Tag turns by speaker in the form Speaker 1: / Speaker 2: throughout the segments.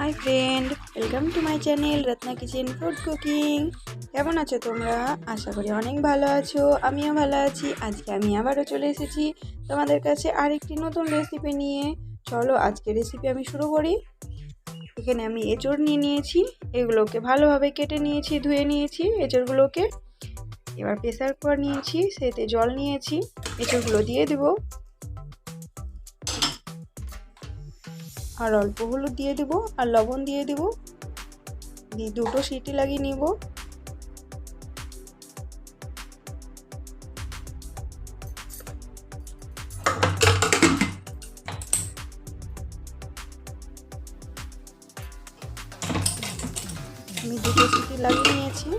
Speaker 1: Hi friend, welcome to my channel Ratna kitchen food cooking. কেমন আছো তোমরা? আশা করি অনেক ভালো আছো, আমিও ভালো আছি। আজকে আমি আবারও চলে এসেছি তোমাদের কাছে আরেকটি নতুন রেসিপি নিয়ে। চলো আজকে রেসিপি আমি শুরু করি। এখানে আমি এঁচড় নিয়ে নিয়েছি, এগুলোকে ভালোভাবে কেটে নিয়েছি, ধুয়ে নিয়েছি, এঁচড়গুলোকে। এবার প্রেসার কুকার নিয়েছি, সেতে জল নিয়েছি, এঁচড়গুলো দিয়ে দেবো। আর অল্প হলুদ দিয়ে দেবো আর লবণ দিয়ে দেবো। দিয়ে দুটো সিটি লাগিয়ে নিব। আমি দুটো সিটি লাগিয়ে নিয়েছি।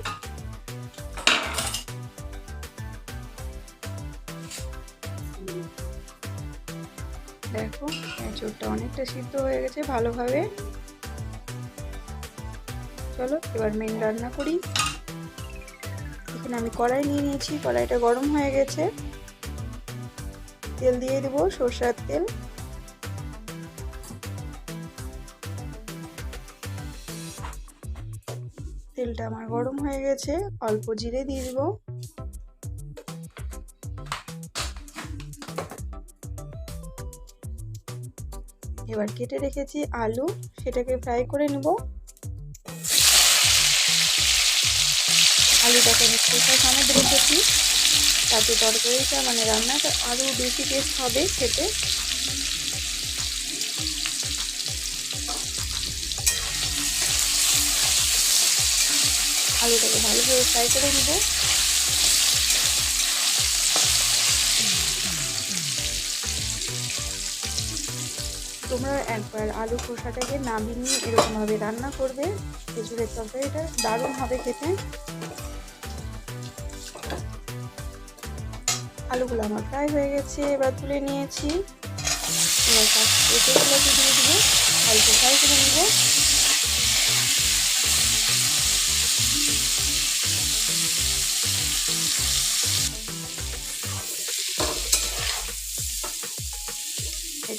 Speaker 1: দেখো, এঁচড়টা অনেকটা সিদ্ধ হয়ে গেছে ভালোভাবে। চলো, এবার মেন রান্না করি। এখানে আমি কড়াই নিয়ে নিয়েছি, কড়াইটা গরম হয়ে গেছে। তেল দিয়ে দেবো, সর্ষার তেল। তেলটা আমার গরম হয়ে গেছে, অল্প জিরে দিয়ে দেবো। এবার কেটে রেখেছি আলু, সেটাকে ফ্রাই করে নেব। আলুটাকে আমি প্রেসার সামনে রেখেছি। তাতে তরকারিটা মানে রান্নাটা আরও বেশি টেস্ট হবে খেতে। আলুটাকে ভালোভাবে ফ্রাই করে নেব। তোমরা একবার আলু খোসাটাকে নামিয়ে নিয়ে এরকমভাবে রান্না করবে। খেজুরের তরকারিটা দারুণ হবে খেতে। আলুগুলো আমার ফ্রাই হয়ে গেছে, এবার তুলে নিয়েছি। এবার দিয়ে দেবো। অল্প ফ্রাই করে নেব।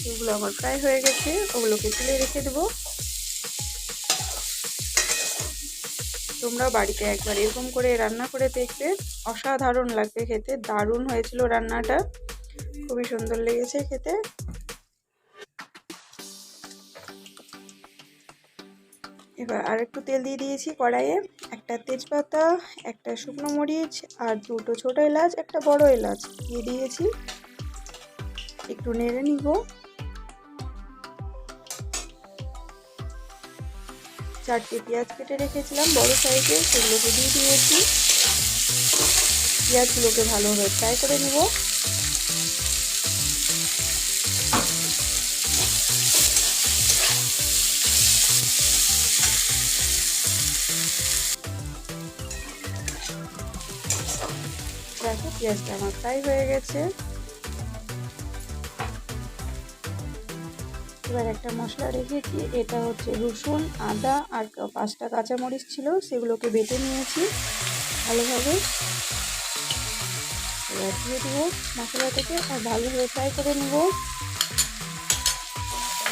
Speaker 1: এগুলো আমার ফ্রাই হয়ে গেছে, ওগুলোকে তুলে রেখে দেবো। তোমরা বাড়িতে একবার এরকম করে রান্না করে দেখবে। অসাধারণ লাগবে খেতে, দারুণ হয়েছিল রান্নাটা। খুবই সুন্দর লেগেছে খেতে। এবার আর একটু তেল দিয়ে দিয়েছি কড়াইয়ে। একটা তেজপাতা, একটা শুকনো মরিচ আর দুটো ছোটো এলাচ, একটা বড় এলাচ দিয়ে দিয়েছি। একটু নেড়ে নিব। চারটে পেঁয়াজ কেটে রেখেছিলাম, বড় সাইজে, সেগুলোকে দিয়ে দিয়েছি। পেঁয়াজগুলোকে ভালোভাবে ফ্রাই করে নেব। দেখো, পেঁয়াজটা আমার ফ্রাই হয়ে গেছে। এবার একটা মশলা রেখেছি, এটা হচ্ছে রসুন, আদা আর পাঁচটা কাঁচামরিচ ছিল, সেগুলোকে বেটে নিয়েছি ভালোভাবে। এবার দিয়ে দেবো মশলাটাকে আর ভালোভাবে ফ্রাই করে নেব।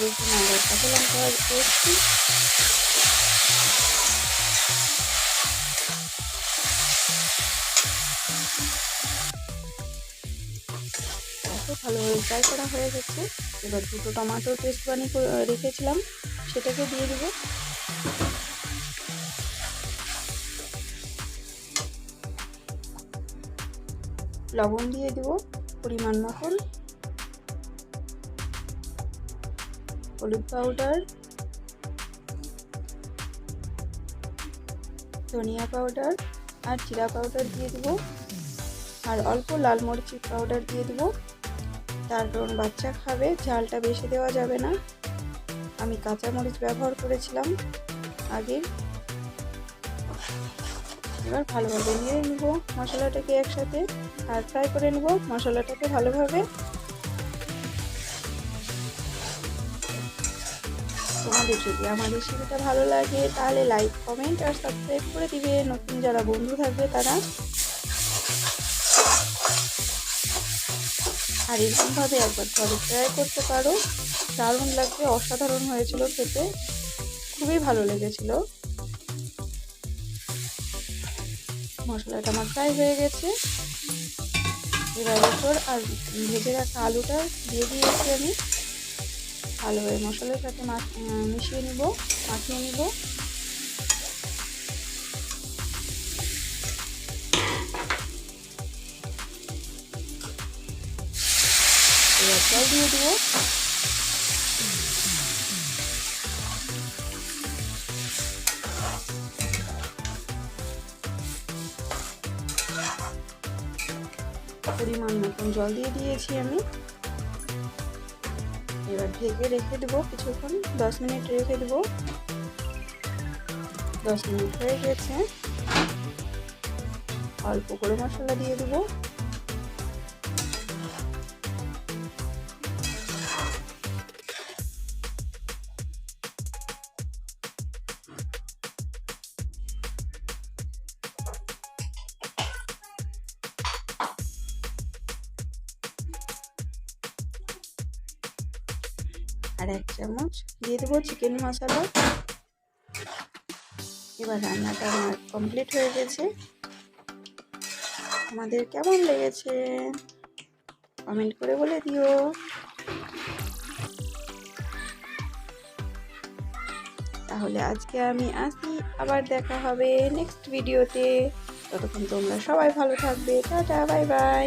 Speaker 1: রসুন, আদা, কাঁচা লঙ্কা পেয়েছি ভালোভাবে ফ্রাই করা হয়ে গেছে। এবার দুটো টমাটো পেস্ট বানিয়ে রেখেছিলাম, সেটাকে দিয়ে দেব। লবণ দিয়ে দেব পরিমাণ মতন। হলুদ পাউডার ধনিয়া পাউডার আর জিরা পাউডার দিয়ে দেবো। আর অল্প লাল মরিচের পাউডার দিয়ে দেবো। তার কারণ বাচ্চা খাবে, ঝালটা বেশি দেওয়া যাবে না। আমি কাঁচামরিচ ব্যবহার করেছিলাম আগে। এবার ভালোভাবে নিয়ে নিব মশলাটাকে একসাথে আর ফ্রাই করে নিব মশলাটাকে ভালোভাবে। তোমাদের যদি আমার রেসিপিটা ভালো লাগে, তাহলে লাইক কমেন্ট আর সাবস্ক্রাইব করে দিবে। নতুন যারা বন্ধু থাকবে তারা। আর এরকমভাবে একবার ঘরে ট্রাই করতে পারো। দারুণ লাগবে, অসাধারণ হয়েছিল খেতে। খুবই ভালো লেগেছিল। মশলাটা আমার ফ্রাই হয়ে গেছে। এবার উপর আর ভেজে রাখা আলুটা দিয়ে দিয়েছি আমি। ভালোভাবে মশলার সাথে মিশিয়ে নিব, মাখিয়ে নিব। এবার জল দিয়ে দেবো পরিমাণ মতন জল দিয়ে দিয়েছি আমি। এবার ঢেকে রেখে দেবো কিছুক্ষণ, দশ মিনিট রেখে দেবো। দশ মিনিট হয়ে গেছে। অল্প করে মশলা দিয়ে দেবো। আর এক চামচ দিয়ে দেবো চিকেন মশলা এবার রান্নাটা আমার কমপ্লিট হয়ে গেছে। আমাদের কেমন লেগেছে? কমেন্ট করে বলে দিও। তাহলে আজকে আমি আসি, আবার দেখা হবে নেক্সট ভিডিওতে ততক্ষণ তোমরা সবাই ভালো থাকবে। Tata bye bye